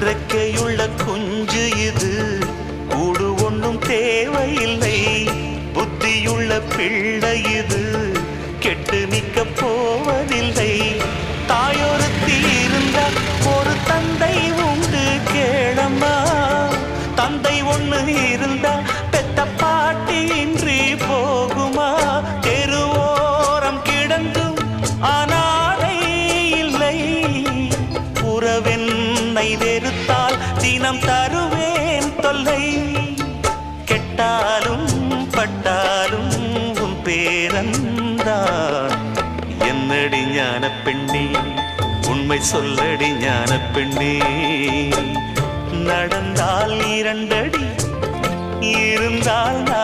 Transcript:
ரெக்கையுள்ள குஞ்சு இது. கூடு ஒன்றும் தேவையில்லை. புத்தியுள்ள பிள்ளை இது. கெட்டு நிக்க போவதில்லை. தாயொருத்தி இருந்தா ஒரு தந்தை உண்டு கேளம்மா. தந்தை ஒண்ணு இருந்தா பெத்த பாட்டி இன்றி போகுமா? தெருவோரம் கிடந்தும் அனாதை உறவென்னை வெறுத்தால் தினம் தருவேன் தொல்லை. கெட்டாலும் பட்டாலும் உன் பேரந்தான் என்னடி ஞான பெண்ணே உண்மை சொல்லடி ஞான பெண்ணே நடந்தால் இரண்டடி இருந்தால் நான்கடி